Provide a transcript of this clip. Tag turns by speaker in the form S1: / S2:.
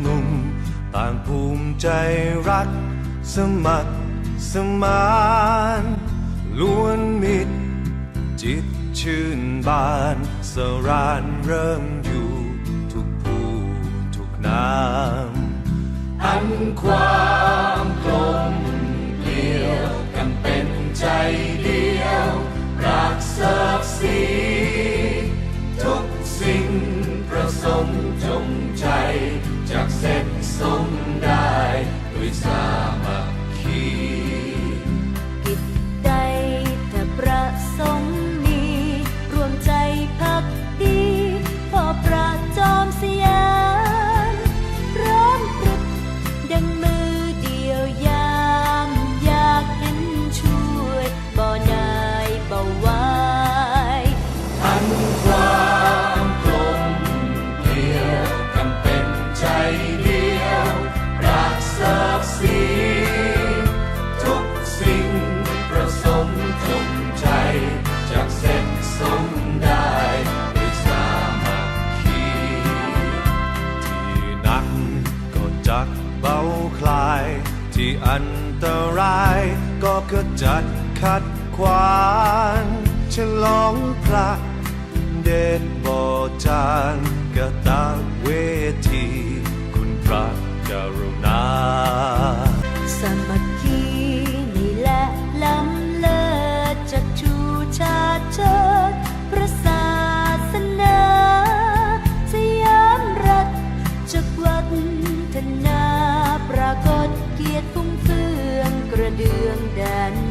S1: หนุ่มต่างภูมิใจรัก สมัครสมานล้วนมิตร จิตชื่นบานสรานเริ่มอยู่ ทุกผู้ทุกนาม
S2: อันความกลมเกลียวกันเป็นใจเดียว รักเสิกสีทุกสิ่ง ประสมจงใจจากเส้
S3: น
S2: เบา
S1: คลาย ที่อันตราย ก็ขจัดขัดขวางฉลองพระเดชบ่จางกระ
S3: ตัง เกียรติฟุ้งเฟืองกระเดืองแดน